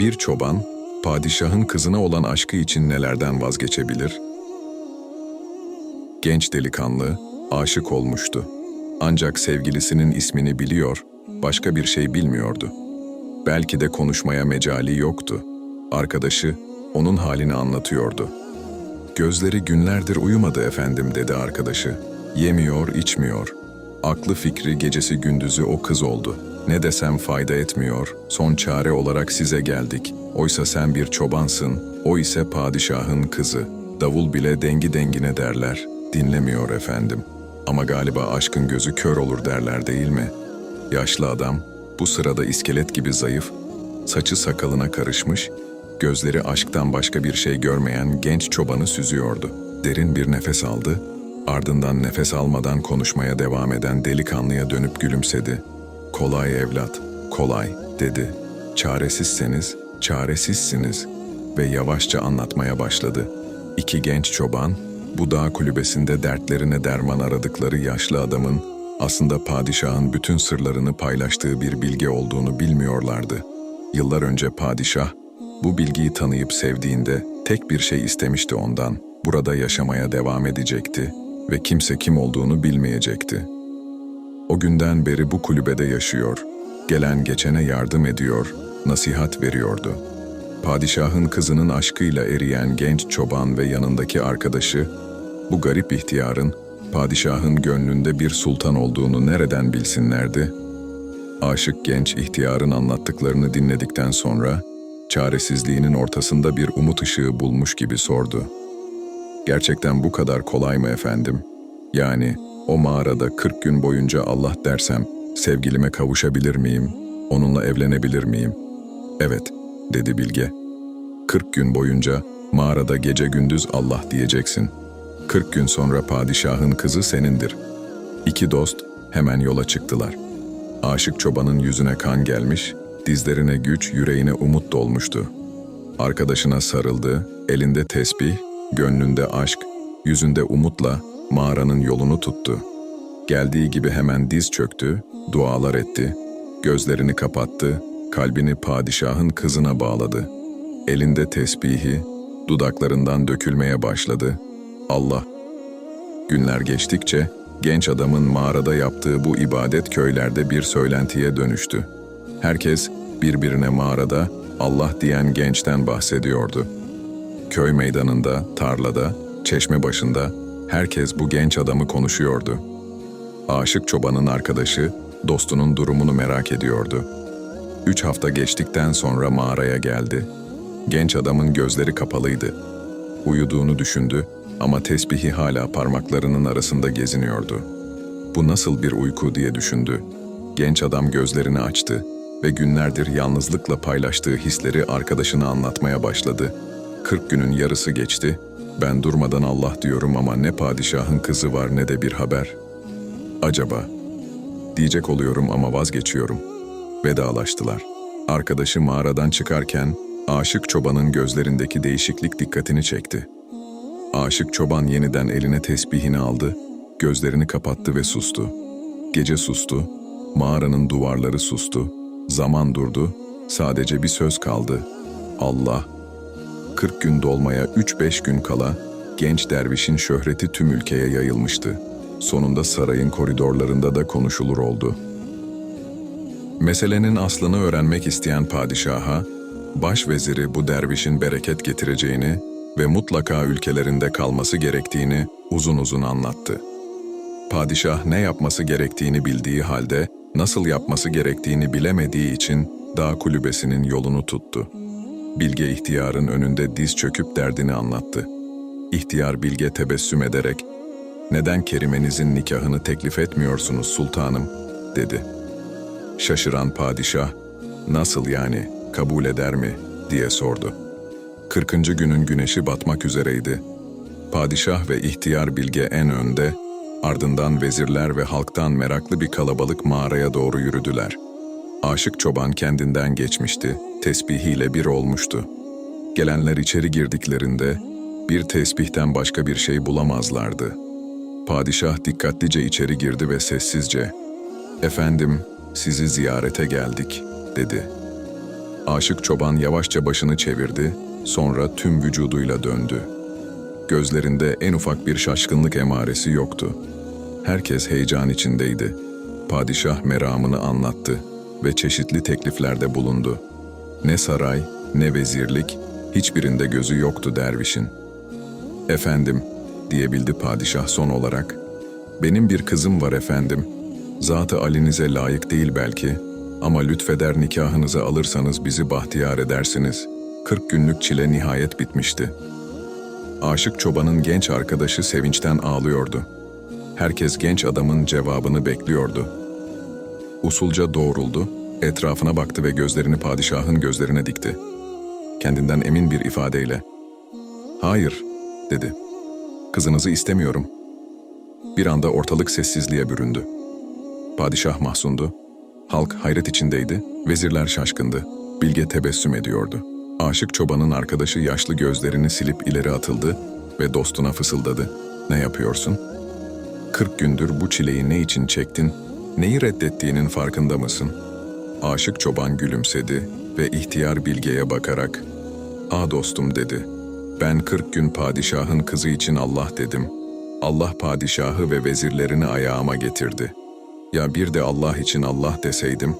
Bir çoban, padişahın kızına olan aşkı için nelerden vazgeçebilir? Genç delikanlı, aşık olmuştu. Ancak sevgilisinin ismini biliyor, başka bir şey bilmiyordu. Belki de konuşmaya mecali yoktu. Arkadaşı, onun halini anlatıyordu. Gözleri günlerdir uyumadı efendim dedi arkadaşı. Yemiyor, içmiyor. Aklı fikri gecesi gündüzü o kız oldu. Ne desem fayda etmiyor. Son çare olarak size geldik. Oysa sen bir çobansın, o ise padişahın kızı. Davul bile dengi dengine derler. Dinlemiyor efendim. Ama galiba aşkın gözü kör olur derler değil mi? Yaşlı adam, bu sırada iskelet gibi zayıf, saçı sakalına karışmış, gözleri aşktan başka bir şey görmeyen genç çobanı süzüyordu. Derin bir nefes aldı, ardından nefes almadan konuşmaya devam eden delikanlıya dönüp gülümsedi. Kolay evlat, kolay dedi. Çaresizseniz, çaresizsiniz ve yavaşça anlatmaya başladı. İki genç çoban, bu dağ kulübesinde dertlerine derman aradıkları yaşlı adamın aslında padişahın bütün sırlarını paylaştığı bir bilge olduğunu bilmiyorlardı. Yıllar önce padişah, bu bilgiyi tanıyıp sevdiğinde tek bir şey istemişti ondan. Burada yaşamaya devam edecekti ve kimse kim olduğunu bilmeyecekti. O günden beri bu kulübede yaşıyor, gelen geçene yardım ediyor, nasihat veriyordu. Padişahın kızının aşkıyla eriyen genç çoban ve yanındaki arkadaşı, bu garip ihtiyarın padişahın gönlünde bir sultan olduğunu nereden bilsinlerdi? Aşık genç ihtiyarın anlattıklarını dinledikten sonra, çaresizliğinin ortasında bir umut ışığı bulmuş gibi sordu. Gerçekten bu kadar kolay mı efendim? Yani o mağarada 40 gün boyunca Allah dersem sevgilime kavuşabilir miyim? Onunla evlenebilir miyim? Evet, dedi Bilge. 40 gün boyunca mağarada gece gündüz Allah diyeceksin. 40 gün sonra padişahın kızı senindir. İki dost hemen yola çıktılar. Aşık çobanın yüzüne kan gelmiş, dizlerine güç, yüreğine umut dolmuştu. Arkadaşına sarıldı, elinde tesbih, gönlünde aşk, yüzünde umutla mağaranın yolunu tuttu. Geldiği gibi hemen diz çöktü, dualar etti, gözlerini kapattı, kalbini padişahın kızına bağladı. Elinde tesbihi, dudaklarından dökülmeye başladı. Allah. Günler geçtikçe genç adamın mağarada yaptığı bu ibadet köylerde bir söylentiye dönüştü. Herkes birbirine mağarada Allah diyen gençten bahsediyordu. Köy meydanında, tarlada, çeşme başında herkes bu genç adamı konuşuyordu. Aşık çobanın arkadaşı dostunun durumunu merak ediyordu. Üç hafta geçtikten sonra mağaraya geldi. Genç adamın gözleri kapalıydı. Uyuduğunu düşündü ama tesbihi hala parmaklarının arasında geziniyordu. Bu nasıl bir uyku diye düşündü. Genç adam gözlerini açtı ve günlerdir yalnızlıkla paylaştığı hisleri arkadaşına anlatmaya başladı. Kırk günün yarısı geçti. Ben durmadan Allah diyorum ama ne padişahın kızı var ne de bir haber. Acaba? Diyecek oluyorum ama vazgeçiyorum. Vedalaştılar. Arkadaşı mağaradan çıkarken aşık çobanın gözlerindeki değişiklik dikkatini çekti. Aşık çoban yeniden eline tesbihini aldı, gözlerini kapattı ve sustu. Gece sustu, mağaranın duvarları sustu, zaman durdu, sadece bir söz kaldı. Allah. 40 gün dolmaya 3-5 gün kala genç dervişin şöhreti tüm ülkeye yayılmıştı. Sonunda sarayın koridorlarında da konuşulur oldu. Meselenin aslını öğrenmek isteyen padişaha, başveziri bu dervişin bereket getireceğini ve mutlaka ülkelerinde kalması gerektiğini uzun uzun anlattı. Padişah ne yapması gerektiğini bildiği halde nasıl yapması gerektiğini bilemediği için dağ kulübesinin yolunu tuttu. Bilge ihtiyarın önünde diz çöküp derdini anlattı. İhtiyar Bilge tebessüm ederek, ''Neden Kerimenizin nikahını teklif etmiyorsunuz sultanım?'' dedi. Şaşıran padişah, ''Nasıl yani, kabul eder mi?'' diye sordu. Kırkıncı günün güneşi batmak üzereydi. Padişah ve ihtiyar bilge en önde, ardından vezirler ve halktan meraklı bir kalabalık mağaraya doğru yürüdüler. Aşık çoban kendinden geçmişti, tesbihiyle bir olmuştu. Gelenler içeri girdiklerinde bir tesbihten başka bir şey bulamazlardı. Padişah dikkatlice içeri girdi ve sessizce, ''Efendim, sizi ziyarete geldik.'' dedi. Aşık çoban yavaşça başını çevirdi, sonra tüm vücuduyla döndü. Gözlerinde en ufak bir şaşkınlık emaresi yoktu. Herkes heyecan içindeydi. Padişah meramını anlattı ve çeşitli tekliflerde bulundu. Ne saray, ne vezirlik, hiçbirinde gözü yoktu dervişin. Efendim, diyebildi padişah son olarak. Benim bir kızım var efendim. Zatı alinize layık değil belki ama lütfeder nikahınıza alırsanız bizi bahtiyar edersiniz. 40 günlük çile nihayet bitmişti. Aşık çobanın genç arkadaşı sevinçten ağlıyordu. Herkes genç adamın cevabını bekliyordu. Usulca doğruldu, etrafına baktı ve gözlerini padişahın gözlerine dikti. Kendinden emin bir ifadeyle, "Hayır," dedi. "Kızınızı istemiyorum." Bir anda ortalık sessizliğe büründü. Padişah mahzundu, halk hayret içindeydi, vezirler şaşkındı, bilge tebessüm ediyordu. Aşık çobanın arkadaşı yaşlı gözlerini silip ileri atıldı ve dostuna fısıldadı. Ne yapıyorsun? Kırk gündür bu çileyi ne için çektin, neyi reddettiğinin farkında mısın? Aşık çoban gülümsedi ve ihtiyar bilgeye bakarak, ''A dostum'' dedi. ''Ben kırk gün padişahın kızı için Allah dedim. Allah padişahı ve vezirlerini ayağıma getirdi. Ya bir de Allah için Allah deseydim,